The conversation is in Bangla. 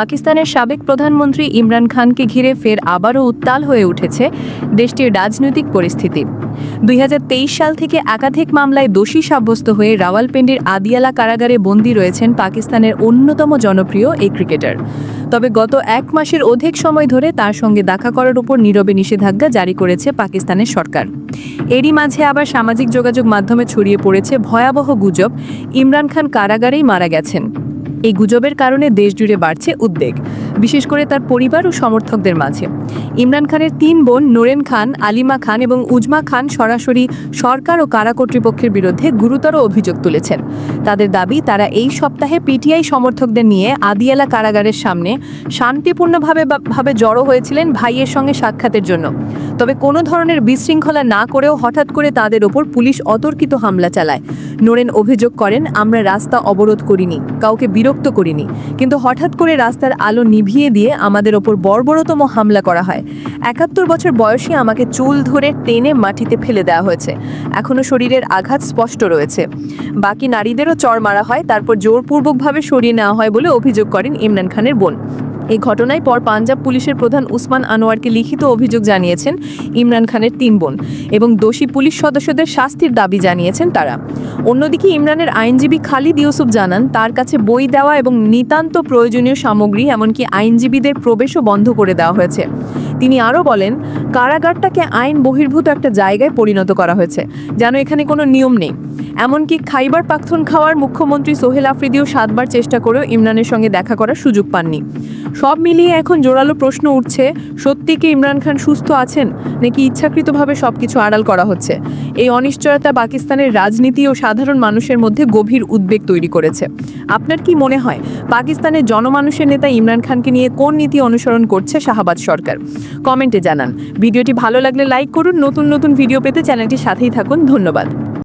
পাকিস্তানের সাবেক প্রধানমন্ত্রী ইমরান খানকে ঘিরে ফের আবারও উত্তাল হয়ে উঠেছে দেশটির রাজনৈতিক পরিস্থিতি। দুই হাজার তেইশ সাল থেকে একাধিক মামলায় দোষী সাব্যস্ত হয়ে রাওয়ালপিন্ডির আদিয়ালা কারাগারে বন্দী রয়েছেন পাকিস্তানের অন্যতম জনপ্রিয় এই ক্রিকেটার। তবে গত এক মাসের অধিক সময় ধরে তার সঙ্গে দেখা করার উপর নীরবে নিষেধাজ্ঞা জারি করেছে পাকিস্তানের সরকার। এরই মাঝে আবার সামাজিক যোগাযোগ মাধ্যমে ছড়িয়ে পড়েছে ভয়াবহ গুজব। ইমরান খান কারাগারেই মারা গেছেন। এই গুজবের কারণে দেশজুড়ে বাড়ছে উদ্বেগ। বিশেষ করে তার পরিবার ও সমর্থকদের মাঝে। ইমরান খানের তিন বোন নোরেন খান, আলিমা খান এবং উজমা খান সরাসরি সরকার ও কারা কর্তৃপক্ষের বিরুদ্ধে গুরুতর অভিযোগ তুলেছেন। তাদের দাবি, তারা এই সপ্তাহে পিটিআই সমর্থকদের নিয়ে আদিয়ালা কারাগারের সামনে শান্তিপূর্ণভাবে ভাবে জড়ো হয়েছিলেন ভাইয়ের সঙ্গে সাক্ষাতের জন্য। তবে কোনো ধরনের বিশৃঙ্খলা না করেও হঠাৎ করে তাদের ওপর পুলিশ অতর্কিত হামলা চালায়। নোরেন অভিযোগ করেন, আমরা রাস্তা অবরোধ করিনি, কাউকে বিরক্ত করিনি, কিন্তু হঠাৎ করে রাস্তার আলো নিভিয়ে দিয়ে আমাদের ওপর বর্বরতম হামলা করা হয়। একাত্তর বছর বয়সী আমাকে চুল ধরে টেনে মাটিতে ফেলে দেওয়া হয়েছে। এখনও শরীরের আঘাত স্পষ্ট রয়েছে। বাকি নারীদেরও চর মারা হয়, তারপর জোরপূর্বকভাবে সরিয়ে নেওয়া হয় বলে অভিযোগ করেন ইমরান খানের বোন। এই ঘটনায় পর পাঞ্জাব পুলিশের প্রধান উসমান আনোয়ারকে লিখিত অভিযোগ জানিয়েছেন ইমরান খানের তিন বোন এবং দোষী পুলিশ সদস্যদের শাস্তির দাবি জানিয়েছেন তারা। অন্যদিকে ইমরানের আইনজীবী খালিদ ইউসুফ জানান, তার কাছে বই দেওয়া এবং নিতান্ত প্রয়োজনীয় সামগ্রী, এমনকি আইনজীবীদের প্রবেশও বন্ধ করে দেওয়া হয়েছে। তিনি আরও বলেন, কারাগারটাকে আইন বহির্ভূত একটা জায়গায় পরিণত করা হয়েছে, যেন এখানে কোনো নিয়ম নেই। এমনকি খাইবার পাখতুন খাওয়ার মুখ্যমন্ত্রী সোহেল আফ্রিদিও সাতবার চেষ্টা করেও ইমরানের সঙ্গে দেখা করার সুযোগ পাননি। সব মিলিয়ে এখন জোরালো প্রশ্ন উঠছে, সত্যি কি ইমরান খান সুস্থ আছেন, নাকি ইচ্ছাকৃতভাবে সব কিছু আড়াল করা হচ্ছে? এই অনিশ্চয়তা পাকিস্তানের রাজনীতি ও সাধারণ মানুষের মধ্যে গভীর উদ্বেগ তৈরি করেছে। আপনার কি মনে হয়, পাকিস্তানের জনমানুষের নেতা ইমরান খানকে নিয়ে কোন নীতি অনুসরণ করছে শাহবাজ সরকার? কমেন্টে জানান। ভিডিওটি ভালো লাগলে লাইক করুন, নতুন নতুন ভিডিও পেতে চ্যানেলটির সাথেই থাকুন। ধন্যবাদ।